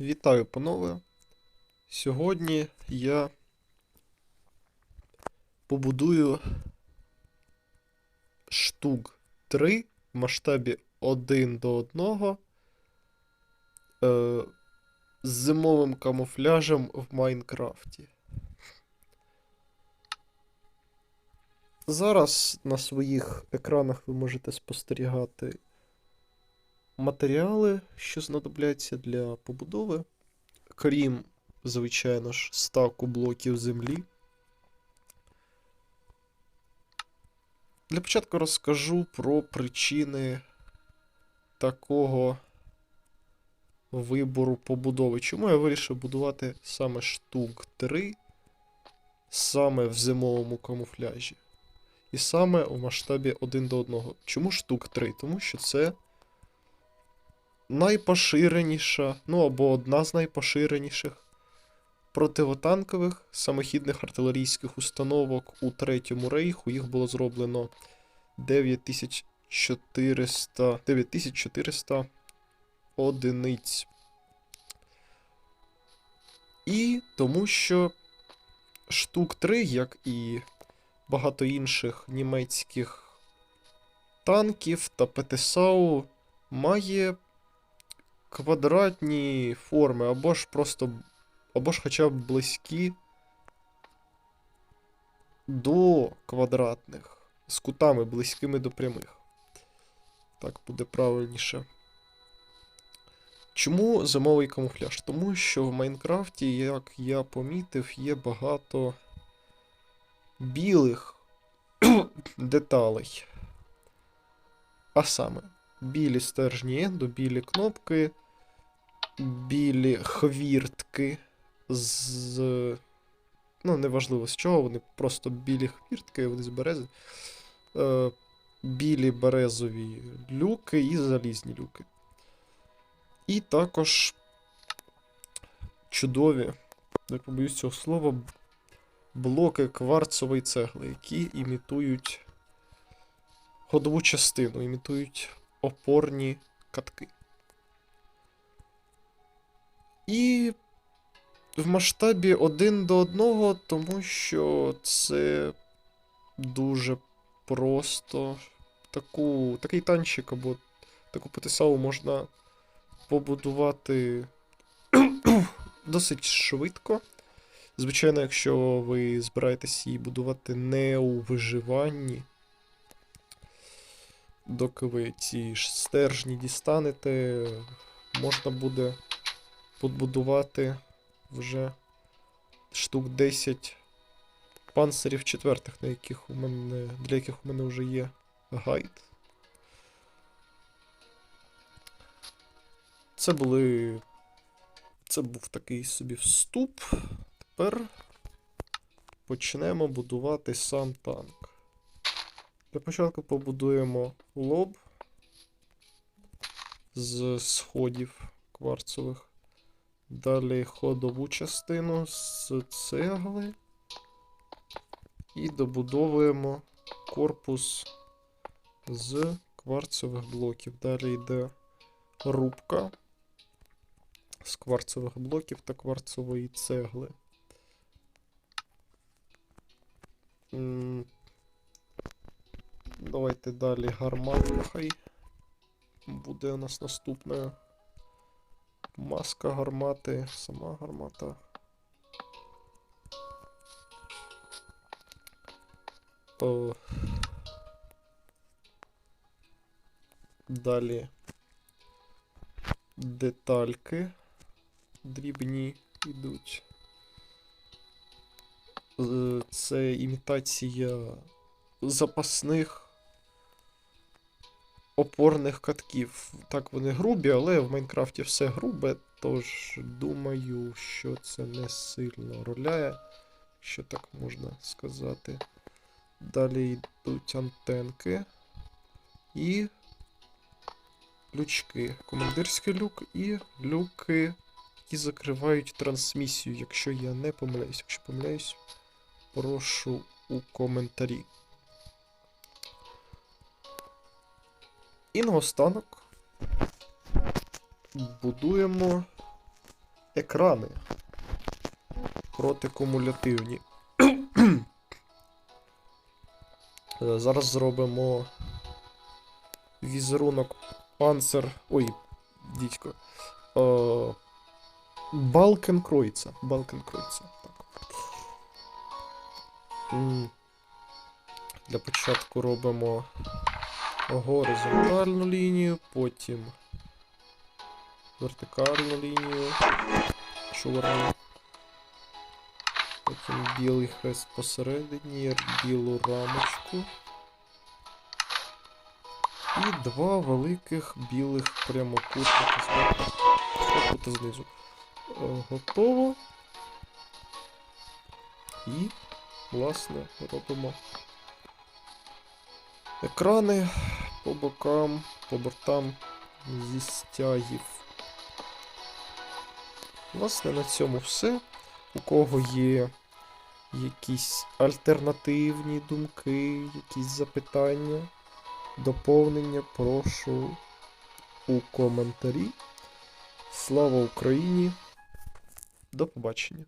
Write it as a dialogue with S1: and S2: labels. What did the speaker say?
S1: Вітаю, панове. Сьогодні я побудую штук 3 в масштабі 1 до 1 е, з зимовим камуфляжем в Майнкрафті. Зараз на своїх екранах ви можете спостерігати матеріали, що знадобляться для побудови, крім, звичайно ж, стаку блоків землі. Для початку розкажу про причини такого вибору побудови. Чому я вирішив будувати саме штук 3, саме в зимовому камуфляжі. І саме в масштабі 1 до 1. Чому штук 3? Тому що це найпоширеніша, ну або одна з найпоширеніших противотанкових самохідних артилерійських установок у Третьому рейху. Їх було зроблено 9400, 9400 одиниць. І тому що штук 3, як і багато інших німецьких танків та ПТСАУ, має квадратні форми, або ж просто, або ж хоча б близькі до квадратних, з кутами близькими до прямих. Так буде правильніше. Чому зимовий камуфляж? Тому що в Майнкрафті, як я помітив, є багато білих деталей. А саме, білі стержні енду, білі кнопки, білі хвіртки з. Ну, неважливо з чого, вони просто білі хвіртки, вони з берези. Е, білі березові люки і залізні люки. І також чудові, не побоюсь цього слова, блоки кварцової цегли, які імітують ходову частину, імітують опорні катки. І в масштабі 1 до 1, тому що це дуже просто. Таку, такий танчик або таку ПТСАУ можна побудувати досить швидко. Звичайно, якщо ви збираєтесь її будувати не у виживанні, доки ви ці ж стержні дістанете, можна буде побудувати вже штук 10 панцирів четвертих, на яких у мене, для яких у мене вже є гайд. Це були. Це був такий собі вступ. Тепер почнемо будувати сам танк. Для початку побудуємо лоб з сходів кварцових. Далі ходову частину з цегли. І добудовуємо корпус з кварцевих блоків. Далі йде рубка з кварцевих блоків та кварцової цегли. Давайте далі гарматка хай буде у нас наступною. Маска гармати, сама гармата. О. Далі детальки дрібні йдуть. Е, Це імітація запасних опорних катків. Так, вони грубі, але в Майнкрафті все грубе, тож думаю, що це не сильно роляє, що так можна сказати. Далі йдуть антенки і лючки. Командирський люк і люки, які закривають трансмісію, якщо я не помиляюсь. Якщо помиляюсь, прошу у коментарі. І наостанок будуємо екрани. Протикумулятивні. Е, Зараз зробимо візерунок панцер. Ой, дідько. Е. Балкенкройца. Так. Для початку робимо горизонтальну лінію, потім вертикальну лінію. Чорну. Потім білий хрест посередині, білу рамочку. І два великих білих прямокутника зверху знизу. Е, Готово. І, власне, робимо екрани по бокам, по бортам зі стягів. Власне, на цьому все. У кого є якісь альтернативні думки, якісь запитання, доповнення, прошу у коментарі. Слава Україні! До побачення!